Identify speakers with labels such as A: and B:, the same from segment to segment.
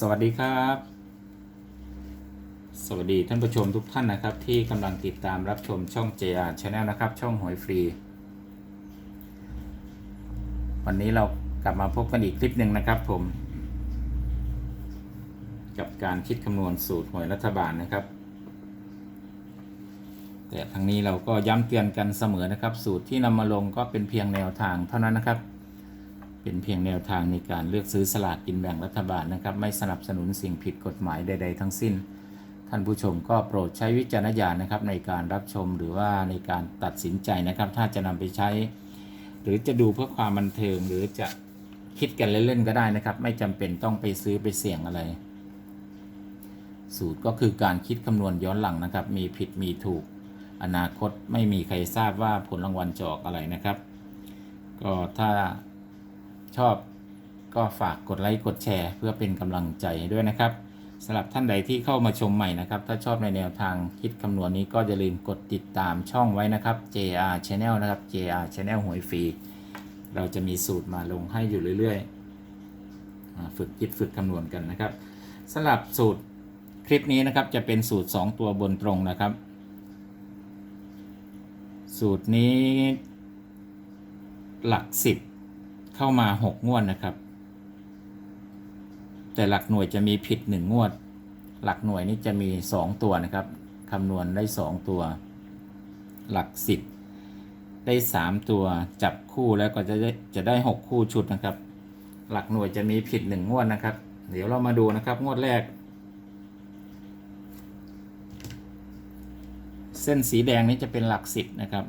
A: สวัสดีครับ สวัสดีท่านผู้ชมทุกท่านนะครับ ที่กำลังติดตามรับชมช่อง JR Channel นะครับ ช่องหวยฟรี วันนี้เรากลับมาพบกันอีกคลิปหนึ่งนะครับผม กับการคิดคำนวณสูตรหวยรัฐบาลนะครับ แต่ทั้งนี้เราก็ย้ำเตือนกันเสมอนะครับ สูตรที่นำมาลงก็เป็นเพียงแนวทางเท่านั้นนะครับ เป็นเพียงแนวทางในการเลือกซื้อสลากกินแบ่งรัฐบาลนะครับ ไม่สนับสนุนสิ่งผิดกฎหมายใด ๆ ทั้งสิ้น ท่านผู้ชมก็โปรดใช้วิจารณญาณนะครับในการรับชมหรือว่าในการตัดสินใจนะครับ ถ้าจะนำไปใช้ หรือจะดูเพื่อความบันเทิงหรือจะคิดกันเล่นๆก็ได้นะครับ ไม่จำเป็นต้องไปซื้อไปเสี่ยงอะไร สูตรก็คือการคิดคำนวณย้อนหลังนะครับ มีผิดมีถูก อนาคตไม่มีใครทราบว่าผลรางวัลจะออกอะไรนะครับ ก็ถ้า ชอบก็ฝากกดไลค์กดแชร์ เพื่อเป็นกำลังใจด้วยนะครับสำหรับท่านใดที่เข้ามาชมใหม่นะครับ ถ้าชอบในแนวทางคิดคำนวณนี้ก็อย่าลืมกดติดตามช่องไว้นะครับ JR Channel นะครับ JR Channel หวยฟรี เราจะมีสูตรมาลงให้อยู่เรื่อยๆ ฝึกคิดฝึกคำนวณกันนะครับสำหรับสูตรคลิปนี้นะครับจะเป็นสูตร 2 ตัวบนตรงนะครับ สูตรนี้หลักสิบ เข้ามาหกงวดนะครับ แต่หลักหน่วยจะมีผิดหนึ่งงวด หลักหน่วยนี่จะมีสองตัวนะครับคำนวณได้สองตัว หลักสิบได้สามตัวจับคู่แล้วก็จะได้จะได้หกคู่ชุดนะครับ หลักหน่วยจะมีผิดหนึ่งงวดนะครับ เดี๋ยวเรามาดูนะครับงวดแรกเส้นสีแดงนี้จะเป็นหลักสิบนะครับ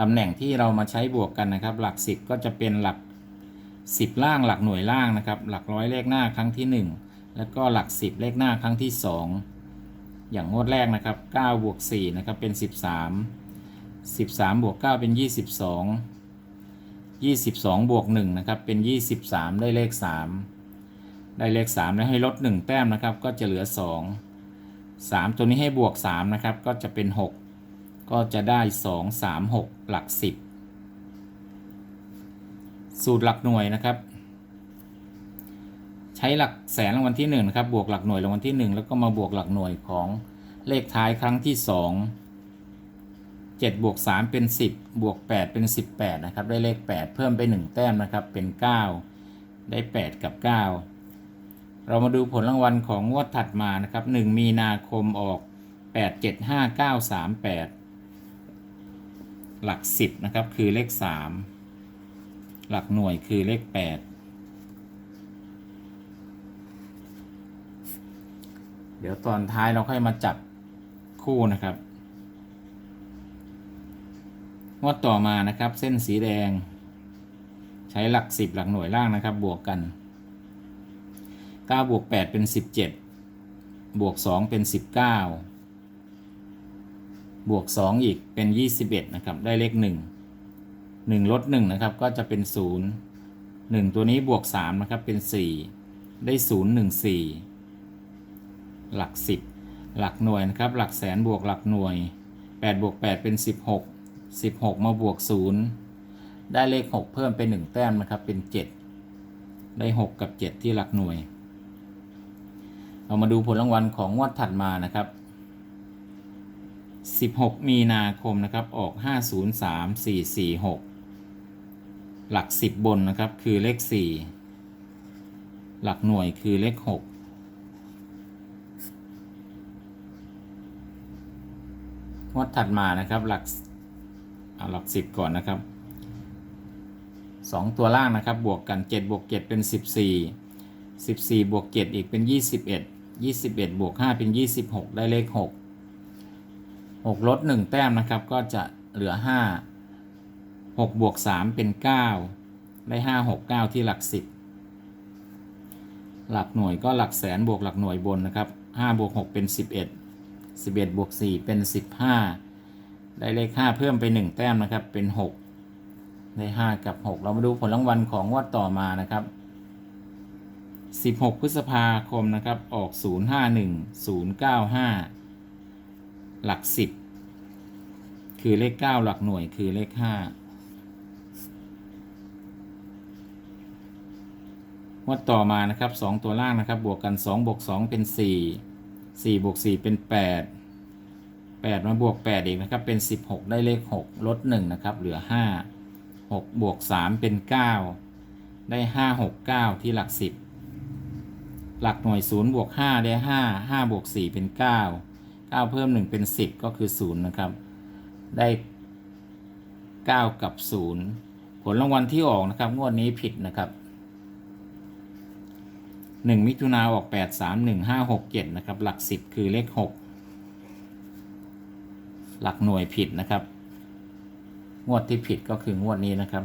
A: ตำแหน่งที่เรามาใช้บวกกันนะครับ หลักสิบก็จะเป็นหลักสิบล่างหลักหน่วยล่างนะครับ หลักร้อยเลขหน้าครั้งที่หนึ่งแล้วก็หลักสิบเลขหน้าครั้งที่สองอย่างงวดแรกนะครับเก้าบวกสี่นะครับเป็นสิบสามสิบสามบวกเก้าเป็นยี่สิบสองยี่สิบสองบวกหนึ่งนะครับเป็นยี่สิบสามได้เลขสามได้เลขสามแล้วให้ลดหนึ่งแต้มนะครับก็จะเหลือสองสามตัวนี้ให้บวกสามนะครับก็จะเป็นห ก็จะได้ 2 3 6 หลัก 10 สูตรหลักหน่วยนะครับ ใช้หลักแสนรางวัลที่1นะครับบวกหลักหน่วยรางวัลที่ 1 แล้วก็มาบวกหลักหน่วยของเลขท้ายครั้งที่ 2 7บวก3เป็น 10 บวก 8 เป็น 18 นะครับ ได้เลข 8 เพิ่มไป 1 แต้มนะครับ เป็น 9 ได้ 8 กับ 9 เรามาดูผลรางวัลของงวดถัดมานะครับ 1 มีนาคมออก 8 7 5 9 3 8 หลักสิบนะครับ คือเลขสามหลักหน่วยคือเลขแปดเดี๋ยวตอนท้ายเราค่อยมาจับคู่นะครับ งวดต่อมานะครับ เส้นสีแดง ใช้หลักสิบหลักหน่วยล่างนะครับ บวกกัน9บวก8เป็น 17 บวก 2 เป็น 19 บวก 2 อีกเป็น 21 นะครับ ได้เลข 1 1ลด1นะครับ ก็จะเป็น 0 1 ตัวนี้บวก 3 นะครับ เป็น 4 ได้ 0 1 4 หลัก 10 หลักหน่วยนะครับ หลักแสนบวกหลักหน่วย 8 บวก 8 เป็น 16 16 มาบวก 0 ได้เลข 6 เพิ่มเป็น 1 แต้มนะครับ เป็น 7 ได้ 6 กับ 7 ที่หลักหน่วย เรามาดูผลรางวัลของงวดถัดมานะครับ 16 มีนาคมนะครับออก 503446 หลัก 10 บนนะครับคือเลข 4 หลักหน่วยคือเลข 6 งวดถัดมานะครับหลักเอาหลัก 10 ก่อนนะครับ 2 ตัวล่างนะครับบวกกัน 7 บวก 7 เป็น 14 14 บวก 7 อีกเป็น 21 21 บวก 5 เป็น 26 ได้เลข 6 6ลด1แต้มนะครับ ก็จะเหลือ 5 6บวก3เป็น 9 ได้ 5 6 9 ที่หลัก 10 หลักหน่วยก็หลักแสนบวกหลักหน่วยบนนะครับ5บวก6เป็น 11 11บวก4เป็น 15 ได้เลข5เพิ่มไป 1 แต้มนะครับ เป็น 6 ได้ 5 กับ 6 เรามาดูผลรางวัลของงวดต่อมานะครับ16 พฤษภาคมนะครับ ออก 051 095 หลัก10คือเลข9หลักหน่วยคือเลข5งวดต่อมานะครับสองตัวล่างนะครับบวกกันสองบวกสองเป็นสี่สี่บวกสี่เป็นแปดแปดมาบวกแปดอีกนะครับเป็นสิบหกได้เลขหกลดหนึ่งนะครับเหลือห้าหกบวกสามเป็นเก้าได้ห้าหกเก้าที่หลักสิบหลักหน่วยศูนย์บวกห้าได้ห้าห้าบวกสี่เป็นเก้า เก้าเพิ่มหนึ่งเป็นสิบก็คือศูนย์นะครับ ได้เก้ากับศูนย์ผลรางวัลที่ออกนะครับ งวดนี้ผิดนะครับหนึ่งมิถุนาออกแปดสามหนึ่งห้าหกเจ็ดนะครับ หลักสิบคือเลขหกหลักหน่วยผิดนะครับ งวดที่ผิดก็คืองวดนี้นะครับ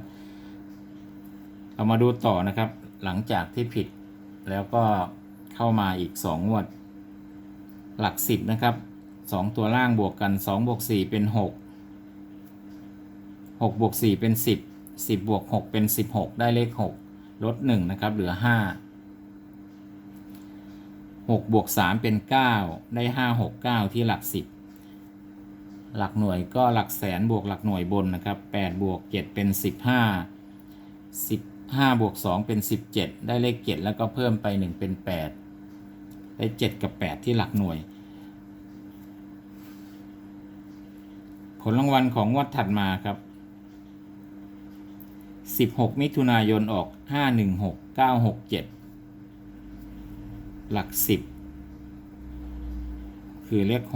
A: เอามาดูต่อนะครับ หลังจากที่ผิดแล้วก็เข้ามาอีกสองงวดหลักสิบนะครับ สองตัวล่างบวกกันสองบวกสี่เป็นหกหกบวกสี่เป็นสิบสิบบวกหกเป็นสิบหกได้เลขหกลดหนึ่งนะครับเหลือห้าหกบวกสามเป็นเก้าได้ห้าหกเก้าที่หลักสิบหลักหน่วยก็หลักแสนบวกหลักหน่วยบนนะครับแปดบวกเจ็ดเป็นสิบห้าสิบห้าบวกสองเป็นสิบเจ็ดได้เลขเจ็ดแล้วก็เพิ่มไปหนึ่งเป็นแปดได้เจ็ดกับแปดที่หลักหน่วย ผลรางวัลของงวดถัดมาครับ 16 มิถุนายนออก 516 967 หลัก 10 คือเลข 6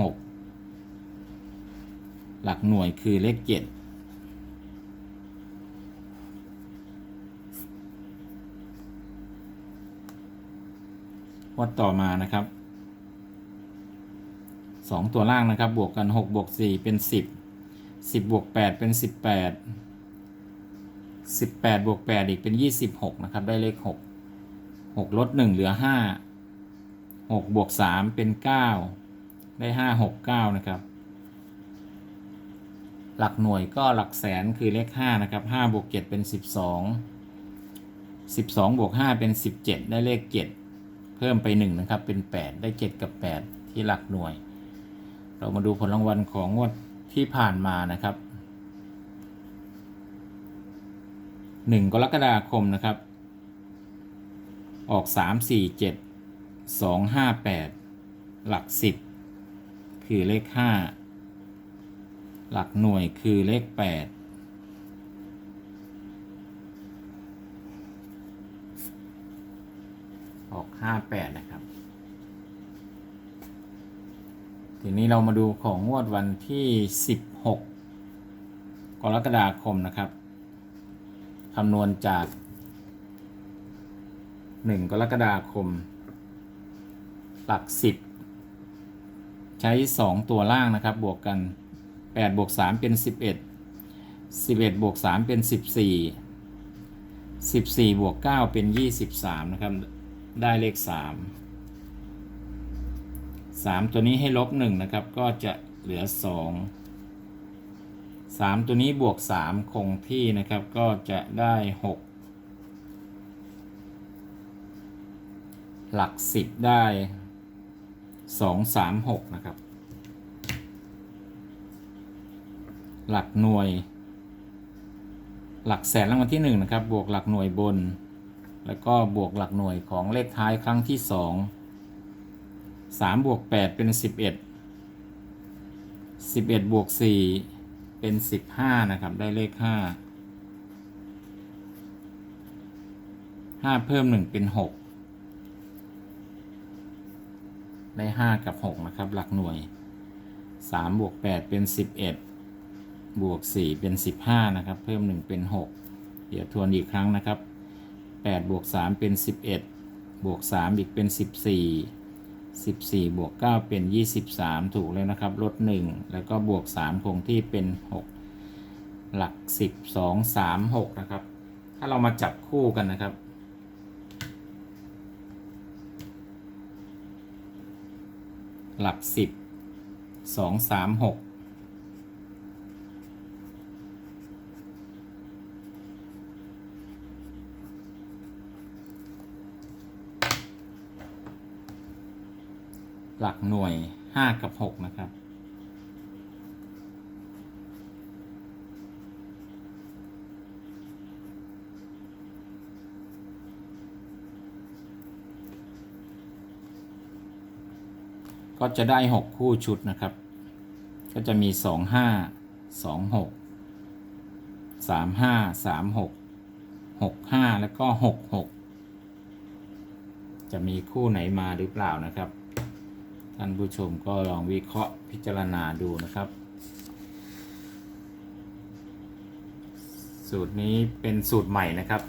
A: หลักหน่วยคือเลข 7 วัดต่อมานะครับสองตัวล่างนะครับ บวกกันหกบวกสี่เป็นสิ บสิบบวกแปดเป็นสิบแปดสิบแปดบวกแปดอีกเป็นยี่สิบหกนะครับ ได้เลขหกหกลดหนึ่งเหลือห้าหกบวกสามเป็นเก้าได้ห้าหกเก้านะครับ หลักหน่วยก็หลักแสนคือเลขห้านะครับห้าบวกเจ็ดเป็นสิบสองสิบสองบวกห้าเป็นสิบเจ็ดได้เลขเจ็ดเพิ่มไปหนึ่งนะครับ เป็นแปดได้เจ็ดกับแปดที่หลักหน่วย เรามาดูผลรางวัลของงวด ที่ผ่านมานะครับหนึ่งกรกฎาคมนะครับ ออกสามสี่เจ็ดสองห้าแปดหลักสิบคือเลขห้าหลักหน่วยคือเลขแปดออกห้าแปดนะครับ ทีนี้เรามาดูของงวดวันที่ 16 กรกฎาคมนะครับคำนวณจาก 1 กรกฎาคม หลัก 10 ใช้ 2 ตัวล่างนะครับ บวกกัน 8 บวก 3 เป็น 11 11 บวก 3 เป็น 14 14 บวก 9 เป็น 23 นะครับ ได้เลข 3 สามตัวนี้ให้ลบหนึ่งนะครับ ก็จะเหลือสองสามตัวนี้บวกสามคงที่นะครับ ก็จะได้หกหลักสิบได้สองสามหกนะครับ หลักหน่วย หลักแสนรางวัลที่หนึ่งนะครับ บวกหลักหน่วยบน แล้วก็บวกหลักหน่วยของเลขท้ายครั้งที่สอง สามบวกแปดเป็นสิบเอ็ดสิบเอ็ดบวกสี่เป็นสิบห้านะครับ ได้เลขห้าห้าเพิ่มหนึ่งเป็นหกได้ห้ากับหกนะครับ หลักหน่วยสามบวกแปดเป็นสิบเอ็ดบวกสี่เป็นสิบห้านะครับ เพิ่มหนึ่งเป็นหกเดี๋ยวทวนอีกครั้งนะครับแปดบวกสามเป็นสิบเอ็ดบวกสามอีกเป็นสิบสี่ 14 บวก 9 เป็น 23 ถูกเลยนะครับ ลด 1 แล้วก็บวก 3 คงที่เป็น 6 หลัก 10 2 3 6 นะครับ ถ้าเรามาจับคู่กันนะครับ หลัก 10 2 3 6 หลักหน่วยห้ากับหกนะครับก็จะได้ 6 คู่ชุดนะครับ ก็จะมี 2 5 2 6 3 5 3 6 6 5 แล้วก็ 6 6 จะมีคู่ไหนมาหรือเปล่านะครับ ท่านผู้ชมก็ลองวิเคราะห์พิจารณาดูนะครับ สูตรนี้เป็นสูตรใหม่นะครับ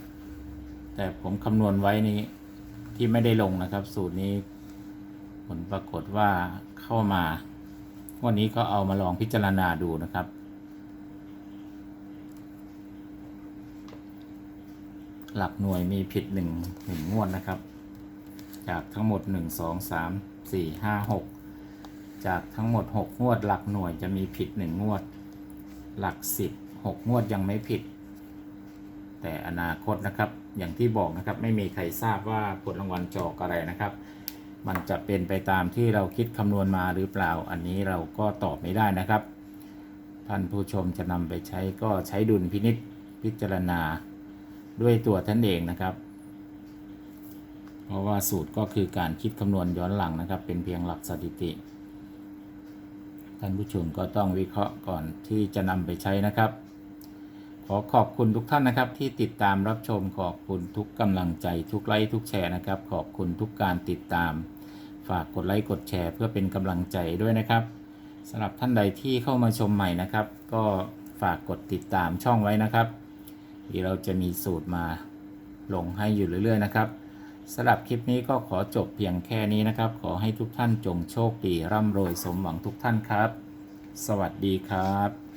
A: แต่ผมคำนวณไว้นี้ที่ไม่ได้ลงนะครับ สูตรนี้ผลปรากฏว่าเข้ามา วันนี้ก็เอามาลองพิจารณาดูนะครับหลักหน่วยมีผิดหนึ่งหนึ่งงวดนะครับ จากทั้งหมด 1 2 3 4 5 6จากทั้งหมด6งวดหลักหน่วยจะมีผิด1งวด หลัก10 6งวดยังไม่ผิด แต่อนาคตนะครับอย่างที่บอกนะครับไม่มีใครทราบว่าผลรางวัลจอกอะไรนะครับ มันจะเป็นไปตามที่เราคิดคำนวณมาหรือเปล่าอันนี้เราก็ตอบไม่ได้นะครับ ท่านผู้ชมจะนำไปใช้ก็ใช้ดุลพินิษพิจารณาด้วยตัวท่านเองนะครับ เพราะว่าสูตรก็คือการคิดคำนวณย้อนหลังนะครับ เป็นเพียงหลักสถิติ ท่านผู้ชมก็ต้องวิเคราะห์ก่อนที่จะนำไปใช้นะครับ ขอขอบคุณทุกท่านนะครับ ที่ติดตามรับชมขอบคุณทุกกำลังใจทุกไลค์ทุกแชร์นะครับ ขอบคุณทุกการติดตาม ฝากกดไลค์กดแชร์ เพื่อเป็นกำลังใจด้วยนะครับสำหรับท่านใดที่เข้ามาชมใหม่นะครับ ก็ฝากกดติดตามช่องไว้นะครับเดี๋ยวเราจะมีสูตรมาลงให้อยู่เรื่อย ๆ นะครับ สำหรับคลิปนี้ก็ขอจบเพียงแค่นี้นะครับ ขอให้ทุกท่านจงโชคดีร่ำรวยสมหวังทุกท่านครับ สวัสดีครับ